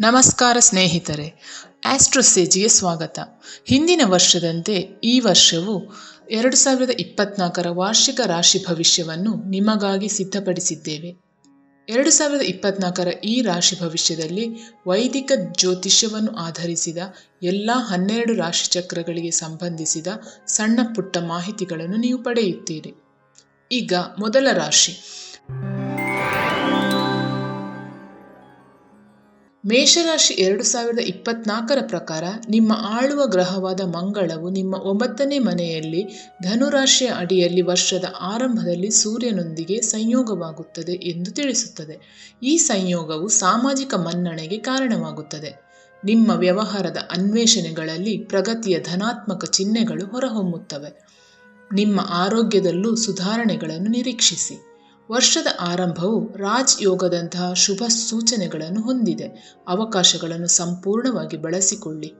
ನಮಸ್ಕಾರ ಸ್ನೇಹಿತರೆ, ಆಸ್ಟ್ರೋಸೇಜಿಗೆ ಸ್ವಾಗತ. ಹಿಂದಿನ ವರ್ಷದಂತೆ ಈ ವರ್ಷವು ಎರಡು ಸಾವಿರದ ಇಪ್ಪತ್ನಾಲ್ಕರ ವಾರ್ಷಿಕ ರಾಶಿ ಭವಿಷ್ಯವನ್ನು ನಿಮಗಾಗಿ ಸಿದ್ಧಪಡಿಸಿದ್ದೇವೆ. ಎರಡು ಸಾವಿರದ ಇಪ್ಪತ್ನಾಲ್ಕರ ಈ ರಾಶಿ ಭವಿಷ್ಯದಲ್ಲಿ ವೈದಿಕ ಜ್ಯೋತಿಷ್ಯವನ್ನು ಆಧರಿಸಿದ ಎಲ್ಲ ಹನ್ನೆರಡು ರಾಶಿಚಕ್ರಗಳಿಗೆ ಸಂಬಂಧಿಸಿದ ಸಣ್ಣ ಪುಟ್ಟ ಮಾಹಿತಿಗಳನ್ನು ನೀವು ಪಡೆಯುತ್ತೀರಿ. ಈಗ ಮೊದಲ ರಾಶಿ. ಮೇಷರಾಶಿ ಎರಡು ಸಾವಿರದ ಇಪ್ಪತ್ನಾಲ್ಕರ ಪ್ರಕಾರ ನಿಮ್ಮ ಆಳುವ ಗ್ರಹವಾದ ಮಂಗಳವು ನಿಮ್ಮ ಒಂಬತ್ತನೇ ಮನೆಯಲ್ಲಿ ಧನುರಾಶಿಯ ಅಡಿಯಲ್ಲಿ ವರ್ಷದ ಆರಂಭದಲ್ಲಿ ಸೂರ್ಯನೊಂದಿಗೆ ಸಂಯೋಗವಾಗುತ್ತದೆ ಎಂದು ತಿಳಿಸುತ್ತದೆ. ಈ ಸಂಯೋಗವು ಸಾಮಾಜಿಕ ಮನ್ನಣೆಗೆ ಕಾರಣವಾಗುತ್ತದೆ. ನಿಮ್ಮ ವ್ಯವಹಾರದ ಅನ್ವೇಷಣೆಗಳಲ್ಲಿ ಪ್ರಗತಿಯ ಧನಾತ್ಮಕ ಚಿಹ್ನೆಗಳು ಹೊರಹೊಮ್ಮುತ್ತವೆ. ನಿಮ್ಮ ಆರೋಗ್ಯದಲ್ಲೂ ಸುಧಾರಣೆಗಳನ್ನು ನಿರೀಕ್ಷಿಸಿ. ವರ್ಷದ ಆರಂಭವು ರಾಜ್ ಯೋಗದಂತಹ ಶುಭ ಸೂಚನೆಗಳನ್ನು ಹೊಂದಿದೆ. ಅವಕಾಶಗಳನ್ನು ಸಂಪೂರ್ಣವಾಗಿ ಬಳಸಿಕೊಳ್ಳಿ.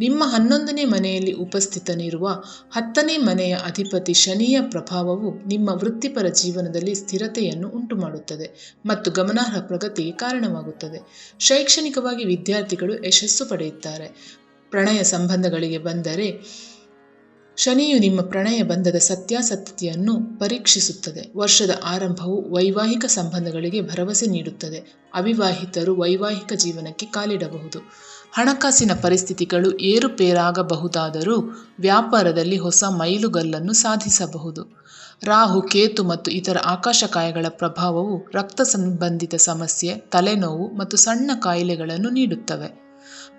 ನಿಮ್ಮ ಹನ್ನೊಂದನೇ ಮನೆಯಲ್ಲಿ ಉಪಸ್ಥಿತನಿರುವ ಹತ್ತನೇ ಮನೆಯ ಅಧಿಪತಿ ಶನಿಯ ಪ್ರಭಾವವು ನಿಮ್ಮ ವೃತ್ತಿಪರ ಜೀವನದಲ್ಲಿ ಸ್ಥಿರತೆಯನ್ನು ಉಂಟುಮಾಡುತ್ತದೆ ಮತ್ತು ಗಮನಾರ್ಹ ಪ್ರಗತಿಗೆ ಕಾರಣವಾಗುತ್ತದೆ. ಶೈಕ್ಷಣಿಕವಾಗಿ ವಿದ್ಯಾರ್ಥಿಗಳು ಯಶಸ್ಸು ಪಡೆಯುತ್ತಾರೆ. ಪ್ರಣಯ ಸಂಬಂಧಗಳಿಗೆ ಬಂದರೆ ಶನಿಯು ನಿಮ್ಮ ಪ್ರಣಯ ಬಂಧದ ಸತ್ಯಾಸತ್ಯತೆಯನ್ನು ಪರೀಕ್ಷಿಸುತ್ತದೆ. ವರ್ಷದ ಆರಂಭವು ವೈವಾಹಿಕ ಸಂಬಂಧಗಳಿಗೆ ಭರವಸೆ ನೀಡುತ್ತದೆ. ಅವಿವಾಹಿತರು ವೈವಾಹಿಕ ಜೀವನಕ್ಕೆ ಕಾಲಿಡಬಹುದು. ಹಣಕಾಸಿನ ಪರಿಸ್ಥಿತಿಗಳು ಏರುಪೇರಾಗಬಹುದಾದರೂ ವ್ಯಾಪಾರದಲ್ಲಿ ಹೊಸ ಮೈಲುಗಲ್ಲನ್ನು ಸಾಧಿಸಬಹುದು. ರಾಹು, ಕೇತು ಮತ್ತು ಇತರ ಆಕಾಶಕಾಯಗಳ ಪ್ರಭಾವವು ರಕ್ತ ಸಂಬಂಧಿತ ಸಮಸ್ಯೆ, ತಲೆನೋವು ಮತ್ತು ಸಣ್ಣ ಕಾಯಿಲೆಗಳನ್ನು ನೀಡುತ್ತವೆ.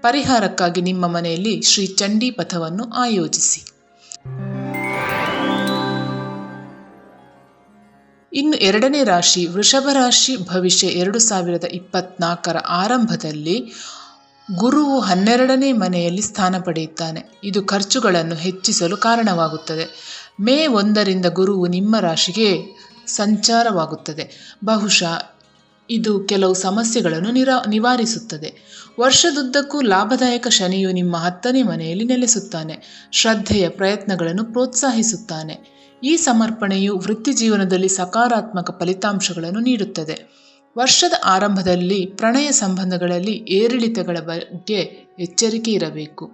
ಪರಿಹಾರಕ್ಕಾಗಿ ನಿಮ್ಮ ಮನೆಯಲ್ಲಿ ಶ್ರೀ ಚಂಡಿ ಪಥವನ್ನು ಆಯೋಜಿಸಿ. ಇನ್ನು ಎರಡನೇ ರಾಶಿ, ವೃಷಭ ರಾಶಿ, ಭವಿಷ್ಯ ಎರಡು ಸಾವಿರದ ಇಪ್ಪತ್ನಾಲ್ಕರ ಆರಂಭದಲ್ಲಿ ಗುರುವು ಹನ್ನೆರಡನೇ ಮನೆಯಲ್ಲಿ ಸ್ಥಾನ ಪಡೆಯುತ್ತಾನೆ. ಇದು ಖರ್ಚುಗಳನ್ನು ಹೆಚ್ಚಿಸಲು ಕಾರಣವಾಗುತ್ತದೆ. ಮೇ ಒಂದರಿಂದ ಗುರುವು ನಿಮ್ಮ ರಾಶಿಗೆ ಸಂಚಾರವಾಗುತ್ತದೆ. ಬಹುಶಃ ಇದು ಕೆಲವು ಸಮಸ್ಯೆಗಳನ್ನು ನಿರಾ, ನಿವಾರಿಸುತ್ತದೆ. ವರ್ಷದುದ್ದಕ್ಕೂ ಲಾಭದಾಯಕ ಶನಿಯು ನಿಮ್ಮ ಹತ್ತನೇ ಮನೆಯಲ್ಲಿ ನೆಲೆಸುತ್ತಾನೆ. ಶ್ರದ್ಧೆಯ ಪ್ರಯತ್ನಗಳನ್ನು ಪ್ರೋತ್ಸಾಹಿಸುತ್ತಾನೆ. ಈ ಸಮರ್ಪಣೆಯು ವೃತ್ತಿ ಜೀವನದಲ್ಲಿ ಸಕಾರಾತ್ಮಕ ಫಲಿತಾಂಶಗಳನ್ನು ನೀಡುತ್ತದೆ. ವರ್ಷದ ಆರಂಭದಲ್ಲಿ ಪ್ರಣಯ ಸಂಬಂಧಗಳಲ್ಲಿ ಏರಿಳಿತಗಳ ಬಗ್ಗೆ ಎಚ್ಚರಿಕೆ ಇರಬೇಕು.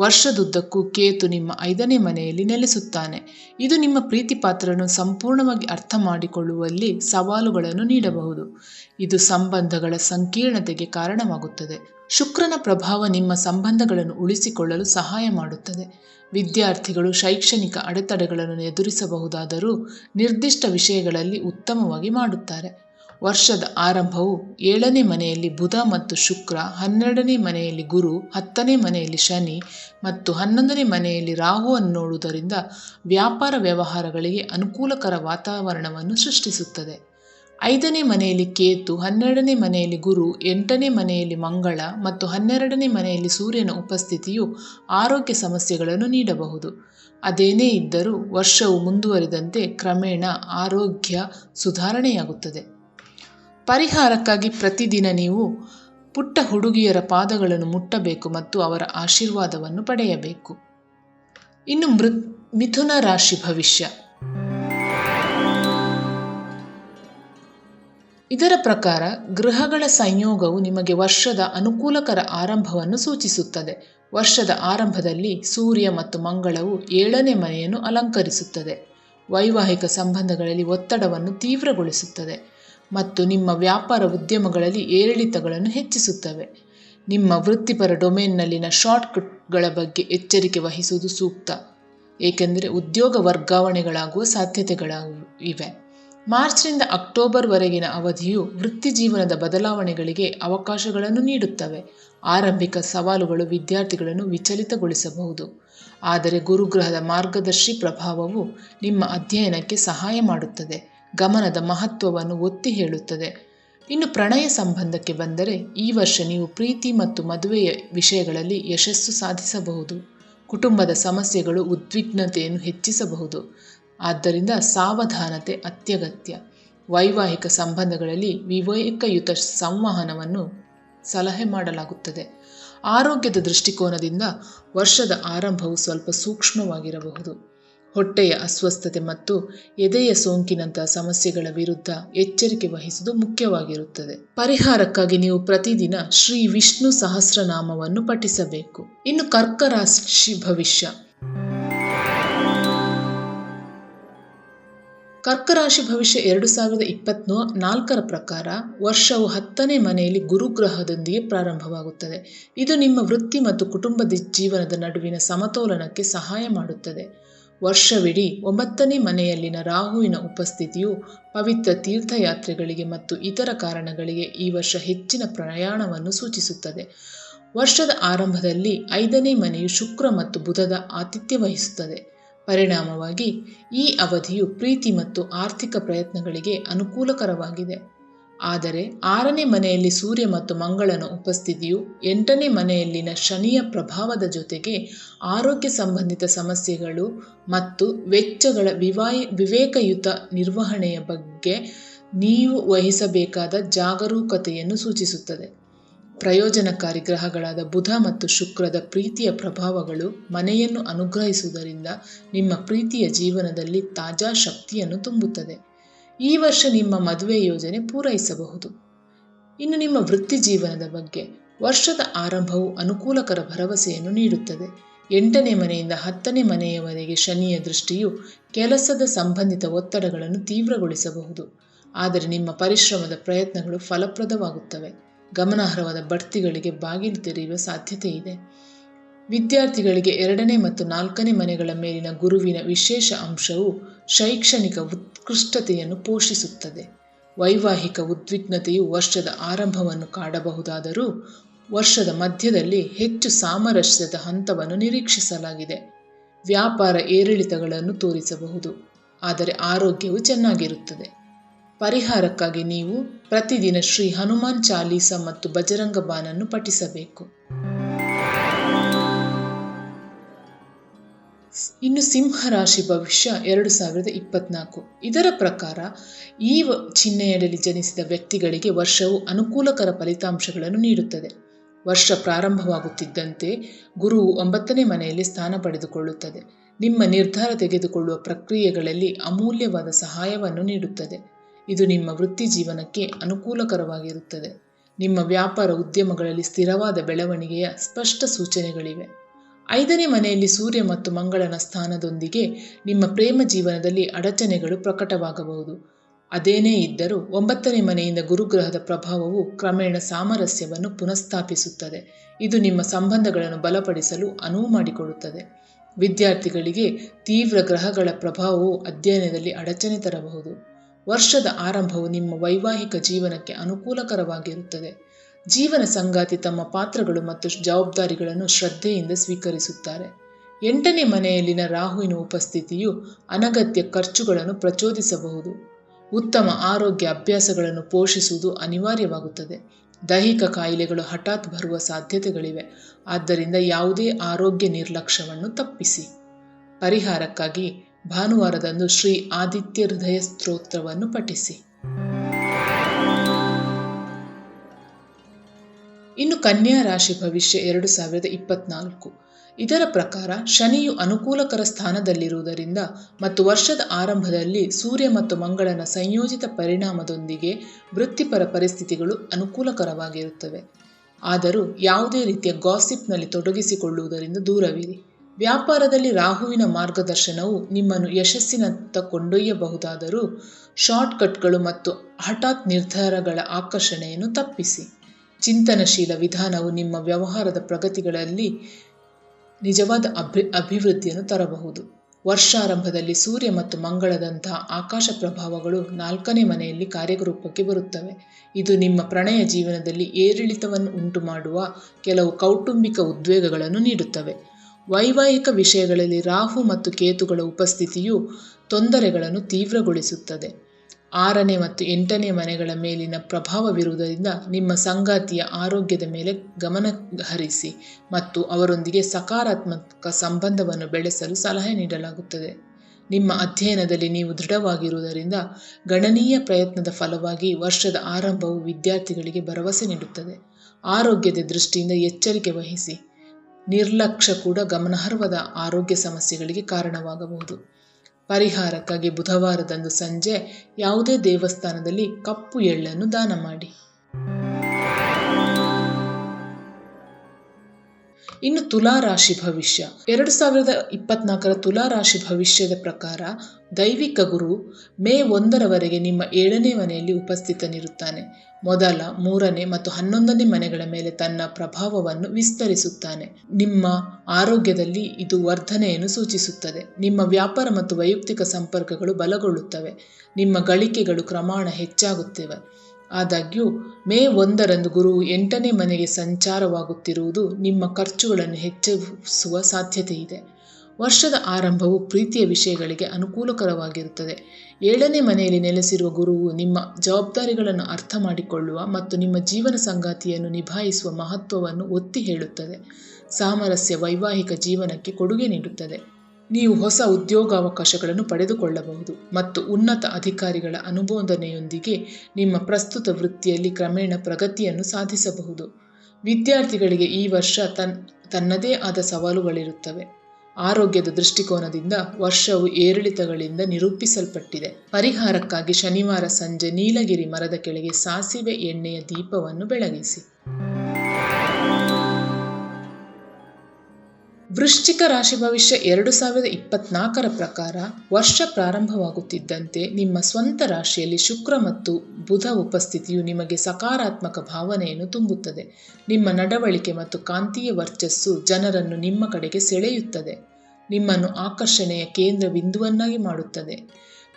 ವರ್ಷದುದ್ದಕ್ಕೂ ಕೇತು ನಿಮ್ಮ ಐದನೇ ಮನೆಯಲ್ಲಿ ನೆಲೆಸುತ್ತಾನೆ. ಇದು ನಿಮ್ಮ ಪ್ರೀತಿ ಪಾತ್ರರನ್ನು ಸಂಪೂರ್ಣವಾಗಿ ಅರ್ಥ ಮಾಡಿಕೊಳ್ಳುವಲ್ಲಿ ಸವಾಲುಗಳನ್ನು ನೀಡಬಹುದು. ಇದು ಸಂಬಂಧಗಳ ಸಂಕೀರ್ಣತೆಗೆ ಕಾರಣವಾಗುತ್ತದೆ. ಶುಕ್ರನ ಪ್ರಭಾವ ನಿಮ್ಮ ಸಂಬಂಧಗಳನ್ನು ಉಳಿಸಿಕೊಳ್ಳಲು ಸಹಾಯ ಮಾಡುತ್ತದೆ. ವಿದ್ಯಾರ್ಥಿಗಳು ಶೈಕ್ಷಣಿಕ ಅಡೆತಡೆಗಳನ್ನು ಎದುರಿಸಬಹುದಾದರೂ ನಿರ್ದಿಷ್ಟ ವಿಷಯಗಳಲ್ಲಿ ಉತ್ತಮವಾಗಿ ಮಾಡುತ್ತಾರೆ. ವರ್ಷದ ಆರಂಭವು ಏಳನೇ ಮನೆಯಲ್ಲಿ ಬುಧ ಮತ್ತು ಶುಕ್ರ, ಹನ್ನೆರಡನೇ ಮನೆಯಲ್ಲಿ ಗುರು, ಹತ್ತನೇ ಮನೆಯಲ್ಲಿ ಶನಿ ಮತ್ತು ಹನ್ನೊಂದನೇ ಮನೆಯಲ್ಲಿ ರಾಹುವನ್ನು ನೋಡುವುದರಿಂದ ವ್ಯಾಪಾರ ವ್ಯವಹಾರಗಳಿಗೆ ಅನುಕೂಲಕರ ವಾತಾವರಣವನ್ನು ಸೃಷ್ಟಿಸುತ್ತದೆ. ಐದನೇ ಮನೆಯಲ್ಲಿ ಕೇತು, ಹನ್ನೆರಡನೇ ಮನೆಯಲ್ಲಿ ಗುರು, ಎಂಟನೇ ಮನೆಯಲ್ಲಿ ಮಂಗಳ ಮತ್ತು ಹನ್ನೆರಡನೇ ಮನೆಯಲ್ಲಿ ಸೂರ್ಯನ ಉಪಸ್ಥಿತಿಯು ಆರೋಗ್ಯ ಸಮಸ್ಯೆಗಳನ್ನು ನೀಡಬಹುದು. ಅದೇನೇ ಇದ್ದರೂ ವರ್ಷವು ಮುಂದುವರಿದಂತೆ ಕ್ರಮೇಣ ಆರೋಗ್ಯ ಸುಧಾರಣೆಯಾಗುತ್ತದೆ. ಪರಿಹಾರಕ್ಕಾಗಿ ಪ್ರತಿದಿನ ನೀವು ಪುಟ್ಟ ಹುಡುಗಿಯರ ಪಾದಗಳನ್ನು ಮುಟ್ಟಬೇಕು ಮತ್ತು ಅವರ ಆಶೀರ್ವಾದವನ್ನು ಪಡೆಯಬೇಕು. ಇನ್ನು ಮೃ, ಮಿಥುನ ರಾಶಿ ಭವಿಷ್ಯ. ಇದರ ಪ್ರಕಾರ ಗ್ರಹಗಳ ಸಂಯೋಗವು ನಿಮಗೆ ವರ್ಷದ ಅನುಕೂಲಕರ ಆರಂಭವನ್ನು ಸೂಚಿಸುತ್ತದೆ. ವರ್ಷದ ಆರಂಭದಲ್ಲಿ ಸೂರ್ಯ ಮತ್ತು ಮಂಗಳವು ಏಳನೇ ಮನೆಯನ್ನು ಅಲಂಕರಿಸುತ್ತದೆ. ವೈವಾಹಿಕ ಸಂಬಂಧಗಳಲ್ಲಿ ಒತ್ತಡವನ್ನು ತೀವ್ರಗೊಳಿಸುತ್ತದೆ. ಮತ್ತು ನಿಮ್ಮ ವ್ಯಾಪಾರ ಉದ್ಯಮಗಳಲ್ಲಿ ಏರಿಳಿತಗಳನ್ನು ಹೆಚ್ಚಿಸುತ್ತವೆ. ನಿಮ್ಮ ವೃತ್ತಿಪರ ಡೊಮೇನ್ನಲ್ಲಿನ ಶಾರ್ಟ್ಕಟ್ಗಳ ಬಗ್ಗೆ ಎಚ್ಚರಿಕೆ ವಹಿಸುವುದು ಸೂಕ್ತ. ಏಕೆಂದರೆ ಉದ್ಯೋಗ ವರ್ಗಾವಣೆಗಳಾಗುವ ಸಾಧ್ಯತೆಗಳಿವೆ ಮಾರ್ಚ್ನಿಂದ ಅಕ್ಟೋಬರ್ವರೆಗಿನ ಅವಧಿಯು ವೃತ್ತಿ ಜೀವನದ ಬದಲಾವಣೆಗಳಿಗೆ ಅವಕಾಶಗಳನ್ನು ನೀಡುತ್ತವೆ. ಆರಂಭಿಕ ಸವಾಲುಗಳು ವಿದ್ಯಾರ್ಥಿಗಳನ್ನು ವಿಚಲಿತಗೊಳಿಸಬಹುದು. ಆದರೆ ಗುರುಗ್ರಹದ ಮಾರ್ಗದರ್ಶಿ ಪ್ರಭಾವವು ನಿಮ್ಮ ಅಧ್ಯಯನಕ್ಕೆ ಸಹಾಯ ಮಾಡುತ್ತದೆ. ಗಮನದ ಮಹತ್ವವನ್ನು ಒತ್ತಿ ಹೇಳುತ್ತದೆ. ಇನ್ನು ಪ್ರಣಯ ಸಂಬಂಧಕ್ಕೆ ಬಂದರೆ ಈ ವರ್ಷ ನೀವು ಪ್ರೀತಿ ಮತ್ತು ಮದುವೆಯ ವಿಷಯಗಳಲ್ಲಿ ಯಶಸ್ಸು ಸಾಧಿಸಬಹುದು. ಕುಟುಂಬದ ಸಮಸ್ಯೆಗಳು ಉದ್ವಿಗ್ನತೆಯನ್ನು ಹೆಚ್ಚಿಸಬಹುದು. ಆದ್ದರಿಂದ ಸಾವಧಾನತೆ ಅತ್ಯಗತ್ಯ. ವೈವಾಹಿಕ ಸಂಬಂಧಗಳಲ್ಲಿ ವಿವೇಕಯುತ ಸಂವಹನವನ್ನು ಸಲಹೆ ಮಾಡಲಾಗುತ್ತದೆ. ಆರೋಗ್ಯದ ದೃಷ್ಟಿಕೋನದಿಂದ ವರ್ಷದ ಆರಂಭವು ಸ್ವಲ್ಪ ಸೂಕ್ಷ್ಮವಾಗಿರಬಹುದು. ಹೊಟ್ಟೆಯ ಅಸ್ವಸ್ಥತೆ ಮತ್ತು ಎದೆಯ ಸೋಂಕಿನಂತಹ ಸಮಸ್ಯೆಗಳ ವಿರುದ್ಧ ಎಚ್ಚರಿಕೆ ವಹಿಸುವುದು ಮುಖ್ಯವಾಗಿರುತ್ತದೆ. ಪರಿಹಾರಕ್ಕಾಗಿ ನೀವು ಪ್ರತಿದಿನ ಶ್ರೀ ವಿಷ್ಣು ಸಹಸ್ರನಾಮವನ್ನು ಪಠಿಸಬೇಕು. ಇನ್ನು ಕರ್ಕ ರಾಶಿ ಭವಿಷ್ಯ. ಕರ್ಕರಾಶಿ ಭವಿಷ್ಯ ಎರಡು ಸಾವಿರದ ಇಪ್ಪತ್ತ್ ನಾಲ್ಕರ ಪ್ರಕಾರ ವರ್ಷವು ಹತ್ತನೇ ಮನೆಯಲ್ಲಿ ಗುರುಗ್ರಹದೊಂದಿಗೆ ಪ್ರಾರಂಭವಾಗುತ್ತದೆ. ಇದು ನಿಮ್ಮ ವೃತ್ತಿ ಮತ್ತು ಕುಟುಂಬದ ಜೀವನದ ನಡುವಿನ ಸಮತೋಲನಕ್ಕೆ ಸಹಾಯ ಮಾಡುತ್ತದೆ. ವರ್ಷವಿಡೀ ಒಂಬತ್ತನೇ ಮನೆಯಲ್ಲಿನ ರಾಹುವಿನ ಉಪಸ್ಥಿತಿಯು ಪವಿತ್ರ ತೀರ್ಥಯಾತ್ರೆಗಳಿಗೆ ಮತ್ತು ಇತರ ಕಾರಣಗಳಿಗೆ ಈ ವರ್ಷ ಹೆಚ್ಚಿನ ಪ್ರಯಾಣವನ್ನು ಸೂಚಿಸುತ್ತದೆ. ವರ್ಷದ ಆರಂಭದಲ್ಲಿ ಐದನೇ ಮನೆಯು ಶುಕ್ರ ಮತ್ತು ಬುಧದ ಆತಿಥ್ಯ ವಹಿಸುತ್ತದೆ. ಪರಿಣಾಮವಾಗಿ ಈ ಅವಧಿಯು ಪ್ರೀತಿ ಮತ್ತು ಆರ್ಥಿಕ ಪ್ರಯತ್ನಗಳಿಗೆ ಅನುಕೂಲಕರವಾಗಿದೆ. ಆದರೆ ಆರನೇ ಮನೆಯಲ್ಲಿ ಸೂರ್ಯ ಮತ್ತು ಮಂಗಳನ ಉಪಸ್ಥಿತಿಯು ಎಂಟನೇ ಮನೆಯಲ್ಲಿನ ಶನಿಯ ಪ್ರಭಾವದ ಜೊತೆಗೆ ಆರೋಗ್ಯ ಸಂಬಂಧಿತ ಸಮಸ್ಯೆಗಳು ಮತ್ತು ವೆಚ್ಚಗಳ ವಿವಾಯ ವಿವೇಕಯುತ ನಿರ್ವಹಣೆಯ ಬಗ್ಗೆ ನೀವು ವಹಿಸಬೇಕಾದ ಜಾಗರೂಕತೆಯನ್ನು ಸೂಚಿಸುತ್ತದೆ. ಪ್ರಯೋಜನಕಾರಿ ಗ್ರಹಗಳಾದ ಬುಧ ಮತ್ತು ಶುಕ್ರದ ಪ್ರೀತಿಯ ಪ್ರಭಾವಗಳು ಮನೆಯನ್ನು ಅನುಗ್ರಹಿಸುವುದರಿಂದ ನಿಮ್ಮ ಪ್ರೀತಿಯ ಜೀವನದಲ್ಲಿ ತಾಜಾ ಶಕ್ತಿಯನ್ನು ತುಂಬುತ್ತದೆ. ಈ ವರ್ಷ ನಿಮ್ಮ ಮದುವೆ ಯೋಜನೆ ಪೂರೈಸಬಹುದು. ಇನ್ನು ನಿಮ್ಮ ವೃತ್ತಿ ಜೀವನದ ಬಗ್ಗೆ ವರ್ಷದ ಆರಂಭವು ಅನುಕೂಲಕರ ಭರವಸೆಯನ್ನು ನೀಡುತ್ತದೆ. ಎಂಟನೇ ಮನೆಯಿಂದ ಹತ್ತನೇ ಮನೆಯವರೆಗೆ ಶನಿಯ ದೃಷ್ಟಿಯು ಕೆಲಸದ ಸಂಬಂಧಿತ ಒತ್ತಡಗಳನ್ನು ತೀವ್ರಗೊಳಿಸಬಹುದು. ಆದರೆ ನಿಮ್ಮ ಪರಿಶ್ರಮದ ಪ್ರಯತ್ನಗಳು ಫಲಪ್ರದವಾಗುತ್ತವೆ. ಗಮನಾರ್ಹವಾದ ಬಡ್ತಿಗಳಿಗೆ ಬಾಗಿಲು ತೆರೆಯುವ ಸಾಧ್ಯತೆ ಇದೆ. ವಿದ್ಯಾರ್ಥಿಗಳಿಗೆ ಎರಡನೇ ಮತ್ತು ನಾಲ್ಕನೇ ಮನೆಗಳ ಮೇಲಿನ ಗುರುವಿನ ವಿಶೇಷ ಅಂಶವು ಶೈಕ್ಷಣಿಕ ಉತ್ಕೃಷ್ಟತೆಯನ್ನು ಪೋಷಿಸುತ್ತದೆ. ವೈವಾಹಿಕ ಉದ್ವಿಗ್ನತೆಯು ವರ್ಷದ ಆರಂಭವನ್ನು ಕಾಡಬಹುದಾದರೂ ವರ್ಷದ ಮಧ್ಯದಲ್ಲಿ ಹೆಚ್ಚು ಸಾಮರಸ್ಯದ ಹಂತವನ್ನು ನಿರೀಕ್ಷಿಸಲಾಗಿದೆ. ವ್ಯಾಪಾರ ಏರಿಳಿತಗಳನ್ನು ತೋರಿಸಬಹುದು. ಆದರೆ ಆರೋಗ್ಯವು ಚೆನ್ನಾಗಿರುತ್ತದೆ. ಪರಿಹಾರಕ್ಕಾಗಿ ನೀವು ಪ್ರತಿದಿನ ಶ್ರೀ ಹನುಮಾನ್ ಚಾಲೀಸ ಮತ್ತು ಬಜರಂಗ ಬಾನನ್ನು ಪಠಿಸಬೇಕು. ಇನ್ನು ಸಿಂಹ ರಾಶಿ ಭವಿಷ್ಯ ಎರಡು ಸಾವಿರದ ಇಪ್ಪತ್ನಾಲ್ಕು. ಇದರ ಪ್ರಕಾರ, ಈ ಚಿಹ್ನೆಯಡಲ್ಲಿ ಜನಿಸಿದ ವ್ಯಕ್ತಿಗಳಿಗೆ ವರ್ಷವು ಅನುಕೂಲಕರ ಫಲಿತಾಂಶಗಳನ್ನು ನೀಡುತ್ತದೆ. ವರ್ಷ ಪ್ರಾರಂಭವಾಗುತ್ತಿದ್ದಂತೆ ಗುರುವು ಒಂಬತ್ತನೇ ಮನೆಯಲ್ಲಿ ಸ್ಥಾನ ಪಡೆದುಕೊಳ್ಳುತ್ತದೆ. ನಿಮ್ಮ ನಿರ್ಧಾರ ತೆಗೆದುಕೊಳ್ಳುವ ಪ್ರಕ್ರಿಯೆಗಳಲ್ಲಿ ಅಮೂಲ್ಯವಾದ ಸಹಾಯವನ್ನು ನೀಡುತ್ತದೆ. ಇದು ನಿಮ್ಮ ವೃತ್ತಿ ಜೀವನಕ್ಕೆ ಅನುಕೂಲಕರವಾಗಿರುತ್ತದೆ. ನಿಮ್ಮ ವ್ಯಾಪಾರ ಉದ್ಯಮಗಳಲ್ಲಿ ಸ್ಥಿರವಾದ ಬೆಳವಣಿಗೆಯ ಸ್ಪಷ್ಟ ಸೂಚನೆಗಳಿವೆ. ಐದನೇ ಮನೆಯಲ್ಲಿ ಸೂರ್ಯ ಮತ್ತು ಮಂಗಳನ ಸ್ಥಾನದೊಂದಿಗೆ ನಿಮ್ಮ ಪ್ರೇಮ ಜೀವನದಲ್ಲಿ ಅಡಚಣೆಗಳು ಪ್ರಕಟವಾಗಬಹುದು. ಅದೇನೇ ಇದ್ದರೂ ಒಂಬತ್ತನೇ ಮನೆಯಿಂದ ಗುರುಗ್ರಹದ ಪ್ರಭಾವವು ಕ್ರಮೇಣ ಸಾಮರಸ್ಯವನ್ನು ಪುನಃಸ್ಥಾಪಿಸುತ್ತದೆ. ಇದು ನಿಮ್ಮ ಸಂಬಂಧಗಳನ್ನು ಬಲಪಡಿಸಲು ಅನುವು ಮಾಡಿಕೊಡುತ್ತದೆ. ವಿದ್ಯಾರ್ಥಿಗಳಿಗೆ ತೀವ್ರ ಗ್ರಹಗಳ ಪ್ರಭಾವವು ಅಧ್ಯಯನದಲ್ಲಿ ಅಡಚಣೆ ತರಬಹುದು. ವರ್ಷದ ಆರಂಭವು ನಿಮ್ಮ ವೈವಾಹಿಕ ಜೀವನಕ್ಕೆ ಅನುಕೂಲಕರವಾಗಿರುತ್ತದೆ. ಜೀವನ ಸಂಗಾತಿ ತಮ್ಮ ಪಾತ್ರಗಳು ಮತ್ತು ಜವಾಬ್ದಾರಿಗಳನ್ನು ಶ್ರದ್ಧೆಯಿಂದ ಸ್ವೀಕರಿಸುತ್ತಾರೆ. ಎಂಟನೇ ಮನೆಯಲ್ಲಿನ ರಾಹುವಿನ ಉಪಸ್ಥಿತಿಯು ಅನಗತ್ಯ ಖರ್ಚುಗಳನ್ನು ಪ್ರಚೋದಿಸಬಹುದು. ಉತ್ತಮ ಆರೋಗ್ಯ ಅಭ್ಯಾಸಗಳನ್ನು ಪೋಷಿಸುವುದು ಅನಿವಾರ್ಯವಾಗುತ್ತದೆ. ದೈಹಿಕ ಕಾಯಿಲೆಗಳು ಹಠಾತ್ ಬರುವ ಸಾಧ್ಯತೆಗಳಿವೆ. ಆದ್ದರಿಂದ ಯಾವುದೇ ಆರೋಗ್ಯ ನಿರ್ಲಕ್ಷ್ಯವನ್ನು ತಪ್ಪಿಸಿ. ಪರಿಹಾರಕ್ಕಾಗಿ ಭಾನುವಾರದಂದು ಶ್ರೀ ಆದಿತ್ಯ ಹೃದಯ ಸ್ತೋತ್ರವನ್ನು ಪಠಿಸಿ. ಇನ್ನು ಕನ್ಯಾ ರಾಶಿ ಭವಿಷ್ಯ ಎರಡು ಸಾವಿರದ ಇಪ್ಪತ್ನಾಲ್ಕು. ಇದರ ಪ್ರಕಾರ ಶನಿಯು ಅನುಕೂಲಕರ ಸ್ಥಾನದಲ್ಲಿರುವುದರಿಂದ ಮತ್ತು ವರ್ಷದ ಆರಂಭದಲ್ಲಿ ಸೂರ್ಯ ಮತ್ತು ಮಂಗಳನ ಸಂಯೋಜಿತ ಪರಿಣಾಮದೊಂದಿಗೆ ವೃತ್ತಿಪರ ಪರಿಸ್ಥಿತಿಗಳು ಅನುಕೂಲಕರವಾಗಿರುತ್ತವೆ. ಆದರೂ ಯಾವುದೇ ರೀತಿಯ ಗಾಸಿಪ್ನಲ್ಲಿ ತೊಡಗಿಸಿಕೊಳ್ಳುವುದರಿಂದ ದೂರವಿರಿ. ವ್ಯಾಪಾರದಲ್ಲಿ ರಾಹುವಿನ ಮಾರ್ಗದರ್ಶನವು ನಿಮ್ಮನ್ನು ಯಶಸ್ಸಿನತ್ತ ಕೊಂಡೊಯ್ಯಬಹುದಾದರೂ ಶಾರ್ಟ್ಕಟ್ಗಳು ಮತ್ತು ಹಠಾತ್ ನಿರ್ಧಾರಗಳ ಆಕರ್ಷಣೆಯನ್ನು ತಪ್ಪಿಸಿ. ಚಿಂತನಶೀಲ ವಿಧಾನವು ನಿಮ್ಮ ವ್ಯವಹಾರದ ಪ್ರಗತಿಗಳಲ್ಲಿ ನಿಜವಾದ ಅಭಿ, ಅಭಿವೃದ್ಧಿಯನ್ನು ತರಬಹುದು. ವರ್ಷಾರಂಭದಲ್ಲಿ ಸೂರ್ಯ ಮತ್ತು ಮಂಗಳದಂತಹ ಆಕಾಶ ಪ್ರಭಾವಗಳು ನಾಲ್ಕನೇ ಮನೆಯಲ್ಲಿ ಕಾರ್ಯರೂಪಕ್ಕೆ ಬರುತ್ತವೆ. ಇದು ನಿಮ್ಮ ಪ್ರಣಯ ಜೀವನದಲ್ಲಿ ಏರಿಳಿತವನ್ನು ಉಂಟು ಮಾಡುವ ಕೆಲವು ಕೌಟುಂಬಿಕ ಉದ್ವೇಗಗಳನ್ನು ನೀಡುತ್ತವೆ. ವೈವಾಹಿಕ ವಿಷಯಗಳಲ್ಲಿ ರಾಹು ಮತ್ತು ಕೇತುಗಳ ಉಪಸ್ಥಿತಿಯು ತೊಂದರೆಗಳನ್ನು ತೀವ್ರಗೊಳಿಸುತ್ತದೆ. ಆರನೇ ಮತ್ತು ಎಂಟನೇ ಮನೆಗಳ ಮೇಲಿನ ಪ್ರಭಾವವಿರುವುದರಿಂದ ನಿಮ್ಮ ಸಂಗಾತಿಯ ಆರೋಗ್ಯದ ಮೇಲೆ ಗಮನ ಹರಿಸಿ ಮತ್ತು ಅವರೊಂದಿಗೆ ಸಕಾರಾತ್ಮಕ ಸಂಬಂಧವನ್ನು ಬೆಳೆಸಲು ಸಲಹೆ ನೀಡಲಾಗುತ್ತದೆ. ನಿಮ್ಮ ಅಧ್ಯಯನದಲ್ಲಿ ನೀವು ದೃಢವಾಗಿರುವುದರಿಂದ ಗಣನೀಯ ಪ್ರಯತ್ನದ ಫಲವಾಗಿ ವರ್ಷದ ಆರಂಭವು ವಿದ್ಯಾರ್ಥಿಗಳಿಗೆ ಭರವಸೆ ನೀಡುತ್ತದೆ. ಆರೋಗ್ಯದ ದೃಷ್ಟಿಯಿಂದ ಎಚ್ಚರಿಕೆ ವಹಿಸಿ. ನಿರ್ಲಕ್ಷ್ಯ ಕೂಡ ಗಮನಾರ್ಹವಾದ ಆರೋಗ್ಯ ಸಮಸ್ಯೆಗಳಿಗೆ ಕಾರಣವಾಗಬಹುದು. ಪರಿಹಾರಕ್ಕಾಗಿ ಬುಧವಾರದಂದು ಸಂಜೆ ಯಾವುದೇ ದೇವಸ್ಥಾನದಲ್ಲಿ ಕಪ್ಪು ಎಳ್ಳನ್ನು ದಾನ ಮಾಡಿ. ಇನ್ನು ತುಲಾ ರಾಶಿ ಭವಿಷ್ಯ. ಎರಡು ಸಾವಿರದ ಇಪ್ಪತ್ನಾಲ್ಕರ ತುಲಾ ರಾಶಿ ಭವಿಷ್ಯದ ಪ್ರಕಾರ ದೈವಿಕ ಗುರು ಮೇ ಒಂದರವರೆಗೆ ನಿಮ್ಮ ಏಳನೇ ಮನೆಯಲ್ಲಿ ಉಪಸ್ಥಿತನಿರುತ್ತಾನೆ. ಮೊದಲ, ಮೂರನೇ ಮತ್ತು ಹನ್ನೊಂದನೇ ಮನೆಗಳ ಮೇಲೆ ತನ್ನ ಪ್ರಭಾವವನ್ನು ವಿಸ್ತರಿಸುತ್ತಾನೆ. ನಿಮ್ಮ ಆರೋಗ್ಯದಲ್ಲಿ ಇದು ವರ್ಧನೆಯನ್ನು ಸೂಚಿಸುತ್ತದೆ. ನಿಮ್ಮ ವ್ಯಾಪಾರ ಮತ್ತು ವೈಯಕ್ತಿಕ ಸಂಪರ್ಕಗಳು ಬಲಗೊಳ್ಳುತ್ತವೆ. ನಿಮ್ಮ ಗಳಿಕೆಗಳು ಕ್ರಮಾಣ ಹೆಚ್ಚಾಗುತ್ತಿವೆ. ಆದಾಗ್ಯೂ, ಮೇ ಒಂದರಂದು ಗುರುವು ಎಂಟನೇ ಮನೆಗೆ ಸಂಚಾರವಾಗುತ್ತಿರುವುದು ನಿಮ್ಮ ಖರ್ಚುಗಳನ್ನು ಹೆಚ್ಚಿಸುವ ಸಾಧ್ಯತೆ ಇದೆ ವರ್ಷದ ಆರಂಭವು ಪ್ರೀತಿಯ ವಿಷಯಗಳಿಗೆ ಅನುಕೂಲಕರವಾಗಿರುತ್ತದೆ. ಏಳನೇ ಮನೆಯಲ್ಲಿ ನೆಲೆಸಿರುವ ಗುರುವು ನಿಮ್ಮ ಜವಾಬ್ದಾರಿಗಳನ್ನು ಅರ್ಥ ಮಾಡಿಕೊಳ್ಳುವ ಮತ್ತು ನಿಮ್ಮ ಜೀವನ ಸಂಗಾತಿಯನ್ನು ನಿಭಾಯಿಸುವ ಮಹತ್ವವನ್ನು ಒತ್ತಿ ಹೇಳುತ್ತದೆ. ಸಾಮರಸ್ಯ ವೈವಾಹಿಕ ಜೀವನಕ್ಕೆ ಕೊಡುಗೆ ನೀಡುತ್ತದೆ. ನೀವು ಹೊಸ ಉದ್ಯೋಗಾವಕಾಶಗಳನ್ನು ಪಡೆದುಕೊಳ್ಳಬಹುದು ಮತ್ತು ಉನ್ನತ ಅಧಿಕಾರಿಗಳ ಅನುಮೋದನೆಯೊಂದಿಗೆ ನಿಮ್ಮ ಪ್ರಸ್ತುತ ವೃತ್ತಿಯಲ್ಲಿ ಕ್ರಮೇಣ ಪ್ರಗತಿಯನ್ನು ಸಾಧಿಸಬಹುದು. ವಿದ್ಯಾರ್ಥಿಗಳಿಗೆ ಈ ವರ್ಷ ತನ್, ತನ್ನದೇ ಆದ ಸವಾಲುಗಳಿರುತ್ತವೆ. ಆರೋಗ್ಯದ ದೃಷ್ಟಿಕೋನದಿಂದ ವರ್ಷವು ಏರಿಳಿತಗಳಿಂದ ನಿರೂಪಿಸಲ್ಪಟ್ಟಿದೆ. ಪರಿಹಾರಕ್ಕಾಗಿ ಶನಿವಾರ ಸಂಜೆ ನೀಲಗಿರಿ ಮರದ ಕೆಳಗೆ ಸಾಸಿವೆ ಎಣ್ಣೆಯ ದೀಪವನ್ನು ಬೆಳಗಿಸಿ. ವೃಶ್ಚಿಕ ರಾಶಿ ಭವಿಷ್ಯ ಎರಡು ಸಾವಿರದ ಇಪ್ಪತ್ನಾಲ್ಕರ ಪ್ರಕಾರ ವರ್ಷ ಪ್ರಾರಂಭವಾಗುತ್ತಿದ್ದಂತೆ ನಿಮ್ಮ ಸ್ವಂತ ರಾಶಿಯಲ್ಲಿ ಶುಕ್ರ ಮತ್ತು ಬುಧ ಉಪಸ್ಥಿತಿಯು ನಿಮಗೆ ಸಕಾರಾತ್ಮಕ ಭಾವನೆಯನ್ನು ತುಂಬುತ್ತದೆ. ನಿಮ್ಮ ನಡವಳಿಕೆ ಮತ್ತು ಕಾಂತೀಯ ವರ್ಚಸ್ಸು ಜನರನ್ನು ನಿಮ್ಮ ಕಡೆಗೆ ಸೆಳೆಯುತ್ತದೆ. ನಿಮ್ಮನ್ನು ಆಕರ್ಷಣೆಯ ಕೇಂದ್ರ ಬಿಂದುವನ್ನಾಗಿ ಮಾಡುತ್ತದೆ.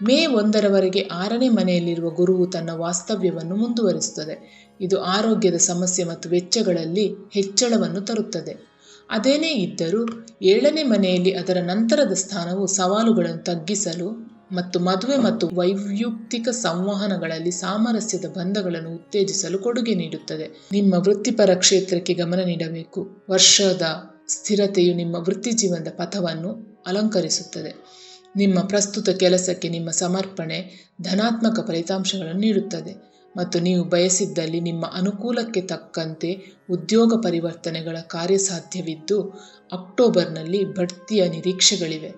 ಮೇ ಒಂದರವರೆಗೆ ಆರನೇ ಮನೆಯಲ್ಲಿರುವ ಗುರುವು ತನ್ನ ವಾಸ್ತವ್ಯವನ್ನು ಮುಂದುವರಿಸುತ್ತದೆ. ಇದು ಆರೋಗ್ಯದ ಸಮಸ್ಯೆ ಮತ್ತು ವೆಚ್ಚಗಳಲ್ಲಿ ಹೆಚ್ಚಳವನ್ನು ತರುತ್ತದೆ. ಅದೇನೇ ಇದ್ದರೂ ಏಳನೇ ಮನೆಯಲ್ಲಿ ಅದರ ನಂತರದ ಸ್ಥಾನವು ಸವಾಲುಗಳನ್ನು ತಗ್ಗಿಸಲು ಮತ್ತು ಮದುವೆ ಮತ್ತು ವೈಯುಕ್ತಿಕ ಸಂವಹನಗಳಲ್ಲಿ ಸಾಮರಸ್ಯದ ಬಂಧಗಳನ್ನು ಉತ್ತೇಜಿಸಲು ಕೊಡುಗೆ ನೀಡುತ್ತದೆ. ನಿಮ್ಮ ವೃತ್ತಿಪರ ಕ್ಷೇತ್ರಕ್ಕೆ ಗಮನ ನೀಡಬೇಕು. ವರ್ಷದ ಸ್ಥಿರತೆಯು ನಿಮ್ಮ ವೃತ್ತಿ ಜೀವನದ ಪಥವನ್ನು ಅಲಂಕರಿಸುತ್ತದೆ. ನಿಮ್ಮ ಪ್ರಸ್ತುತ ಕೆಲಸಕ್ಕೆ ನಿಮ್ಮ ಸಮರ್ಪಣೆ ಧನಾತ್ಮಕ ಫಲಿತಾಂಶಗಳನ್ನು ನೀಡುತ್ತದೆ. ಮತ್ತು ನೀವು ಬಯಸಿದ್ದಲ್ಲಿ ನಿಮ್ಮ ಅನುಕೂಲಕ್ಕೆ ತಕ್ಕಂತೆ ಉದ್ಯೋಗ ಪರಿವರ್ತನೆಗಳ ಕಾರ್ಯಸಾಧ್ಯವಿದ್ದು, ಅಕ್ಟೋಬರ್ನಲ್ಲಿ ಬಡ್ತಿಯ ನಿರೀಕ್ಷೆಗಳಿವೆ.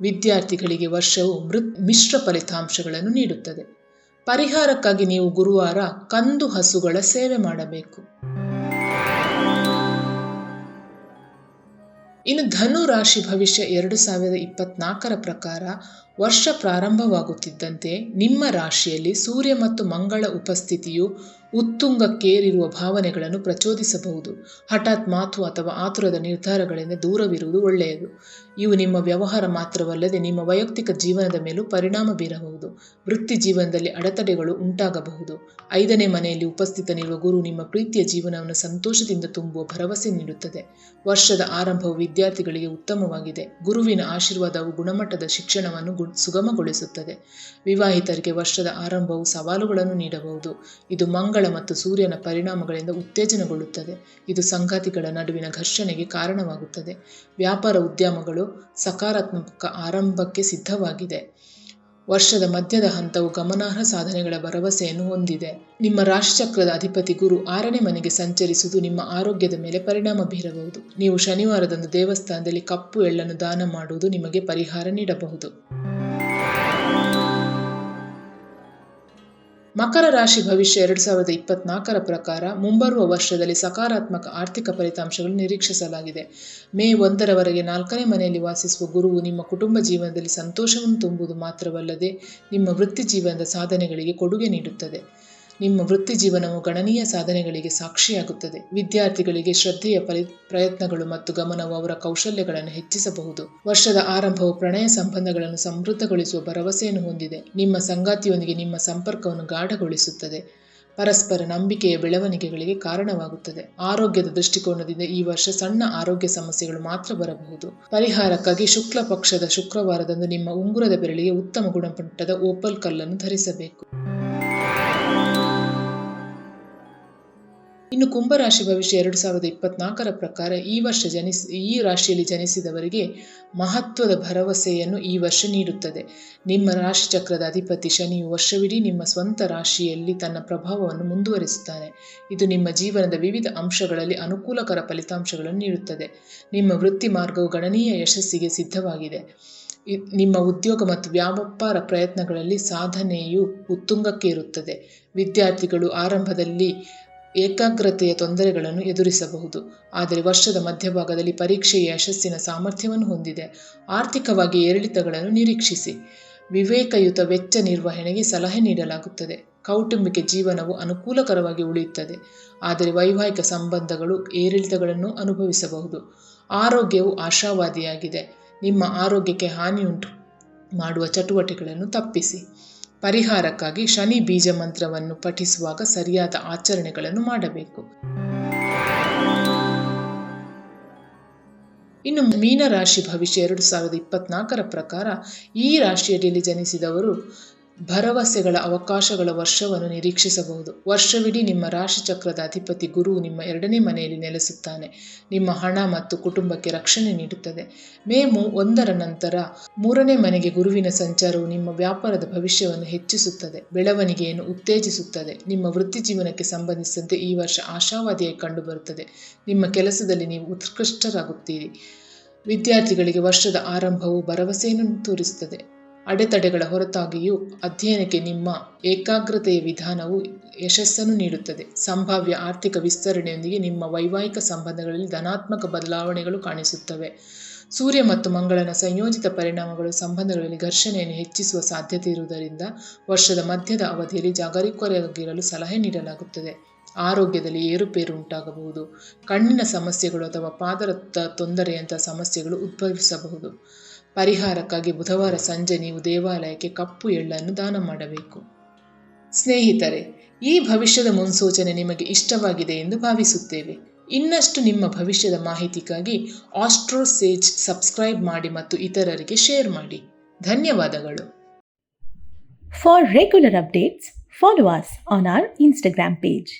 ವಿದ್ಯಾರ್ಥಿಗಳಿಗೆ ವರ್ಷವು ಮೃತ್, ಮಿಶ್ರ ಫಲಿತಾಂಶಗಳನ್ನು ನೀಡುತ್ತದೆ. ಪರಿಹಾರಕ್ಕಾಗಿ ನೀವು ಗುರುವಾರ ಕಂದು ಹಸುಗಳ ಸೇವೆ ಮಾಡಬೇಕು. ಇನ್ನು ಧನು ರಾಶಿ ಭವಿಷ್ಯ ಎರಡು ಸಾವಿರದ ಇಪ್ಪತ್ನಾಲ್ಕರ ಪ್ರಕಾರ ವರ್ಷ ಪ್ರಾರಂಭವಾಗುತ್ತಿದ್ದಂತೆ ನಿಮ್ಮ ರಾಶಿಯಲ್ಲಿ ಸೂರ್ಯ ಮತ್ತು ಮಂಗಳ ಉಪಸ್ಥಿತಿಯು ಉತ್ತುಂಗಕ್ಕೇರಿರುವ ಭಾವನೆಗಳನ್ನು ಪ್ರಚೋದಿಸಬಹುದು. ಹಠಾತ್ ಮಾತು ಅಥವಾ ಆತುರದ ನಿರ್ಧಾರಗಳಿಂದ ದೂರವಿರುವುದು ಒಳ್ಳೆಯದು. ಇವು ನಿಮ್ಮ ವ್ಯವಹಾರ ಮಾತ್ರವಲ್ಲದೆ ನಿಮ್ಮ ವೈಯಕ್ತಿಕ ಜೀವನದ ಮೇಲೂ ಪರಿಣಾಮ ಬೀರಬಹುದು. ವೃತ್ತಿ ಜೀವನದಲ್ಲಿ ಅಡೆತಡೆಗಳು ಉಂಟಾಗಬಹುದು. ಐದನೇ ಮನೆಯಲ್ಲಿ ಉಪಸ್ಥಿತನಿರುವ ಗುರು ನಿಮ್ಮ ಪ್ರೀತಿಯ ಜೀವನವನ್ನು ಸಂತೋಷದಿಂದ ತುಂಬುವ ಭರವಸೆ ನೀಡುತ್ತದೆ. ವರ್ಷದ ಆರಂಭವು ವಿದ್ಯಾರ್ಥಿಗಳಿಗೆ ಉತ್ತಮವಾಗಿದೆ. ಗುರುವಿನ ಆಶೀರ್ವಾದವು ಗುಣಮಟ್ಟದ ಶಿಕ್ಷಣವನ್ನು ಸುಗಮಗೊಳಿಸುತ್ತದೆ. ವಿವಾಹಿತರಿಗೆ ವರ್ಷದ ಆರಂಭವು ಸವಾಲುಗಳನ್ನು ನೀಡಬಹುದು. ಇದು ಮಂಗಳ ಮತ್ತು ಸೂರ್ಯನ ಪರಿಣಾಮಗಳಿಂದ ಉತ್ತೇಜನಗೊಳ್ಳುತ್ತದೆ. ಇದು ಸಂಗಾತಿಗಳ ನಡುವಿನ ಘರ್ಷಣೆಗೆ ಕಾರಣವಾಗುತ್ತದೆ. ವ್ಯಾಪಾರ ಉದ್ಯಮಗಳು ಸಕಾರಾತ್ಮಕ ಆರಂಭಕ್ಕೆ ಸಿದ್ಧವಾಗಿದೆ. ವರ್ಷದ ಮಧ್ಯದ ಹಂತವು ಗಮನಾರ್ಹ ಸಾಧನೆಗಳ ಭರವಸೆಯನ್ನು ಹೊಂದಿದೆ. ನಿಮ್ಮ ರಾಶಿಚಕ್ರದ ಅಧಿಪತಿ ಗುರು ಆರನೇ ಮನೆಗೆ ಸಂಚರಿಸುವುದು ನಿಮ್ಮ ಆರೋಗ್ಯದ ಮೇಲೆ ಪರಿಣಾಮ ಬೀರಬಹುದು. ನೀವು ಶನಿವಾರದಂದು ದೇವಸ್ಥಾನದಲ್ಲಿ ಕಪ್ಪು ಎಳ್ಳನ್ನು ದಾನ ಮಾಡುವುದು ನಿಮಗೆ ಪರಿಹಾರ ನೀಡಬಹುದು. ಮಕರ ರಾಶಿ ಭವಿಷ್ಯ ಎರಡು ಸಾವಿರದ ಇಪ್ಪತ್ನಾಲ್ಕರ ಪ್ರಕಾರ ಮುಂಬರುವ ವರ್ಷದಲ್ಲಿ ಸಕಾರಾತ್ಮಕ ಆರ್ಥಿಕ ಫಲಿತಾಂಶಗಳು ನಿರೀಕ್ಷಿಸಲಾಗಿದೆ. ಮೇ ಒಂದರವರೆಗೆ ನಾಲ್ಕನೇ ಮನೆಯಲ್ಲಿ ವಾಸಿಸುವ ಗುರುವು ನಿಮ್ಮ ಕುಟುಂಬ ಜೀವನದಲ್ಲಿ ಸಂತೋಷವನ್ನು ತುಂಬುವುದು ಮಾತ್ರವಲ್ಲದೆ ನಿಮ್ಮ ವೃತ್ತಿ ಜೀವನದ ಸಾಧನೆಗಳಿಗೆ ಕೊಡುಗೆ ನೀಡುತ್ತದೆ. ನಿಮ್ಮ ವೃತ್ತಿ ಜೀವನವು ಗಣನೀಯ ಸಾಧನೆಗಳಿಗೆ ಸಾಕ್ಷಿಯಾಗುತ್ತದೆ. ವಿದ್ಯಾರ್ಥಿಗಳಿಗೆ ಶ್ರದ್ಧೆಯ ಪರಿ, ಪ್ರಯತ್ನಗಳು ಮತ್ತು ಗಮನವು ಅವರ ಕೌಶಲ್ಯಗಳನ್ನು ಹೆಚ್ಚಿಸಬಹುದು. ವರ್ಷದ ಆರಂಭವು ಪ್ರಣಯ ಸಂಬಂಧಗಳನ್ನು ಸಮೃದ್ಧಗೊಳಿಸುವ ಭರವಸೆಯನ್ನು ಹೊಂದಿದೆ. ನಿಮ್ಮ ಸಂಗಾತಿಯೊಂದಿಗೆ ನಿಮ್ಮ ಸಂಪರ್ಕವನ್ನು ಗಾಢಗೊಳಿಸುತ್ತದೆ. ಪರಸ್ಪರ ನಂಬಿಕೆಯ ಬೆಳವಣಿಗೆಗಳಿಗೆ ಕಾರಣವಾಗುತ್ತದೆ. ಆರೋಗ್ಯದ ದೃಷ್ಟಿಕೋನದಿಂದ ಈ ವರ್ಷ ಸಣ್ಣ ಆರೋಗ್ಯ ಸಮಸ್ಯೆಗಳು ಮಾತ್ರ ಬರಬಹುದು. ಪರಿಹಾರಕ್ಕಾಗಿ ಶುಕ್ಲ ಪಕ್ಷದ ಶುಕ್ರವಾರದಂದು ನಿಮ್ಮ ಉಂಗುರದ ಬೆರಳಿಗೆ ಉತ್ತಮ ಗುಣಮಟ್ಟದ ಓಪಲ್ ಕಲ್ಲನ್ನು ಧರಿಸಬೇಕು. ಇನ್ನು ಕುಂಭರಾಶಿ ಭವಿಷ್ಯ ಎರಡು ಸಾವಿರದ ಇಪ್ಪತ್ನಾಲ್ಕರ ಪ್ರಕಾರ ಈ ವರ್ಷ ಜನಿಸ್, ಈ ರಾಶಿಯಲ್ಲಿ ಜನಿಸಿದವರಿಗೆ ಮಹತ್ವದ ಭರವಸೆಯನ್ನು ಈ ವರ್ಷ ನೀಡುತ್ತದೆ. ನಿಮ್ಮ ರಾಶಿ ಚಕ್ರದ ಅಧಿಪತಿ ಶನಿಯು ವರ್ಷವಿಡೀ ನಿಮ್ಮ ಸ್ವಂತ ರಾಶಿಯಲ್ಲಿ ತನ್ನ ಪ್ರಭಾವವನ್ನು ಮುಂದುವರಿಸುತ್ತಾನೆ. ಇದು ನಿಮ್ಮ ಜೀವನದ ವಿವಿಧ ಅಂಶಗಳಲ್ಲಿ ಅನುಕೂಲಕರ ಫಲಿತಾಂಶಗಳನ್ನು ನೀಡುತ್ತದೆ. ನಿಮ್ಮ ವೃತ್ತಿ ಮಾರ್ಗವು ಗಣನೀಯ ಯಶಸ್ಸಿಗೆ ಸಿದ್ಧವಾಗಿದೆ. ನಿಮ್ಮ ಉದ್ಯೋಗ ಮತ್ತು ವ್ಯಾಪಾರ ಪ್ರಯತ್ನಗಳಲ್ಲಿ ಸಾಧನೆಯು ಉತ್ತುಂಗಕ್ಕೆ ಇರುತ್ತದೆ ವಿದ್ಯಾರ್ಥಿಗಳು ಆರಂಭದಲ್ಲಿ ಏಕಾಗ್ರತೆಯ ತೊಂದರೆಗಳನ್ನು ಎದುರಿಸಬಹುದು. ಆದರೆ ವರ್ಷದ ಮಧ್ಯಭಾಗದಲ್ಲಿ ಪರೀಕ್ಷೆಯ ಯಶಸ್ಸಿನ ಸಾಮರ್ಥ್ಯವನ್ನು ಹೊಂದಿದೆ. ಆರ್ಥಿಕವಾಗಿ ಏರಿಳಿತಗಳನ್ನು ನಿರೀಕ್ಷಿಸಿ. ವಿವೇಕಯುತ ವೆಚ್ಚ ನಿರ್ವಹಣೆಗೆ ಸಲಹೆ ನೀಡಲಾಗುತ್ತದೆ. ಕೌಟುಂಬಿಕ ಜೀವನವು ಅನುಕೂಲಕರವಾಗಿ ಉಳಿಯುತ್ತದೆ. ಆದರೆ ವೈವಾಹಿಕ ಸಂಬಂಧಗಳು ಏರಿಳಿತಗಳನ್ನು ಅನುಭವಿಸಬಹುದು. ಆರೋಗ್ಯವು ಆಶಾವಾದಿಯಾಗಿದೆ. ನಿಮ್ಮ ಆರೋಗ್ಯಕ್ಕೆ ಹಾನಿಯುಂಟು ಮಾಡುವ ಚಟುವಟಿಕೆಗಳನ್ನು ತಪ್ಪಿಸಿ. ಪರಿಹಾರಕ್ಕಾಗಿ ಶನಿ ಬೀಜ ಮಂತ್ರವನ್ನು ಪಠಿಸುವಾಗ ಸರಿಯಾದ ಆಚರಣೆಗಳನ್ನು ಮಾಡಬೇಕು. ಇನ್ನು ಮೀನರಾಶಿ ಭವಿಷ್ಯ ಎರಡು ಸಾವಿರದ ಇಪ್ಪತ್ನಾಲ್ಕರ ಪ್ರಕಾರ ಈ ರಾಶಿಯಲ್ಲಿ ಜನಿಸಿದವರು ಭರವಸೆಗಳ ಅವಕಾಶಗಳ ವರ್ಷವನ್ನು ನಿರೀಕ್ಷಿಸಬಹುದು. ವರ್ಷವಿಡೀ ನಿಮ್ಮ ರಾಶಿ ಚಕ್ರದ ಅಧಿಪತಿ ಗುರು ನಿಮ್ಮ ಎರಡನೇ ಮನೆಯಲ್ಲಿ ನೆಲೆಸುತ್ತಾನೆ. ನಿಮ್ಮ ಹಣ ಮತ್ತು ಕುಟುಂಬಕ್ಕೆ ರಕ್ಷಣೆ ನೀಡುತ್ತದೆ. ಮೇ ಮೂ ಒಂದರ ನಂತರ ಮೂರನೇ ಮನೆಗೆ ಗುರುವಿನ ಸಂಚಾರವು ನಿಮ್ಮ ವ್ಯಾಪಾರದ ಭವಿಷ್ಯವನ್ನು ಹೆಚ್ಚಿಸುತ್ತದೆ. ಬೆಳವಣಿಗೆಯನ್ನು ಉತ್ತೇಜಿಸುತ್ತದೆ. ನಿಮ್ಮ ವೃತ್ತಿ ಜೀವನಕ್ಕೆ ಸಂಬಂಧಿಸಿದಂತೆ ಈ ವರ್ಷ ಆಶಾವಾದಿಯಾಗಿ ಕಂಡುಬರುತ್ತದೆ. ನಿಮ್ಮ ಕೆಲಸದಲ್ಲಿ ನೀವು ಉತ್ಕೃಷ್ಟರಾಗುತ್ತೀರಿ. ವಿದ್ಯಾರ್ಥಿಗಳಿಗೆ ವರ್ಷದ ಆರಂಭವು ಭರವಸೆಯನ್ನು ತೋರಿಸುತ್ತದೆ. ಅಡೆತಡೆಗಳ ಹೊರತಾಗಿಯೂ ಅಧ್ಯಯನಕ್ಕೆ ನಿಮ್ಮ ಏಕಾಗ್ರತೆಯ ವಿಧಾನವು ಯಶಸ್ಸನ್ನು ನೀಡುತ್ತದೆ. ಸಂಭಾವ್ಯ ಆರ್ಥಿಕ ವಿಸ್ತರಣೆಯೊಂದಿಗೆ ನಿಮ್ಮ ವೈವಾಹಿಕ ಸಂಬಂಧಗಳಲ್ಲಿ ಧನಾತ್ಮಕ ಬದಲಾವಣೆಗಳು ಕಾಣಿಸುತ್ತವೆ. ಸೂರ್ಯ ಮತ್ತು ಮಂಗಳನ ಸಂಯೋಜಿತ ಪರಿಣಾಮಗಳು ಸಂಬಂಧಗಳಲ್ಲಿ ಘರ್ಷಣೆಯನ್ನು ಹೆಚ್ಚಿಸುವ ಸಾಧ್ಯತೆ ಇರುವುದರಿಂದ ವರ್ಷದ ಮಧ್ಯದ ಅವಧಿಯಲ್ಲಿ ಜಾಗರೂಕರಾಗಿರಲು ಸಲಹೆ ನೀಡಲಾಗುತ್ತದೆ. ಆರೋಗ್ಯದಲ್ಲಿ ಏರುಪೇರು ಉಂಟಾಗಬಹುದು. ಕಣ್ಣಿನ ಸಮಸ್ಯೆಗಳು ಅಥವಾ ಪಾದರ ತ- ತೊಂದರೆಯಂತಹ ಸಮಸ್ಯೆಗಳು ಉದ್ಭವಿಸಬಹುದು. ಪರಿಹಾರಕ್ಕಾಗಿ ಬುಧವಾರ ಸಂಜೆ ನೀವು ದೇವಾಲಯಕ್ಕೆ ಕಪ್ಪು ಎಳ್ಳನ್ನು ದಾನ ಮಾಡಬೇಕು. ಸ್ನೇಹಿತರೆ, ಈ ಭವಿಷ್ಯದ ಮುನ್ಸೂಚನೆ ನಿಮಗೆ ಇಷ್ಟವಾಗಿದೆ ಎಂದು ಭಾವಿಸುತ್ತೇವೆ. ಇನ್ನಷ್ಟು ನಿಮ್ಮ ಭವಿಷ್ಯದ ಮಾಹಿತಿಗಾಗಿ ಆಸ್ಟ್ರೋಸೇಜ್ ಸಬ್ಸ್ಕ್ರೈಬ್ ಮಾಡಿ ಮತ್ತು ಇತರರಿಗೆ ಶೇರ್ ಮಾಡಿ. ಧನ್ಯವಾದಗಳು. For regular updates follow us on our Instagram page.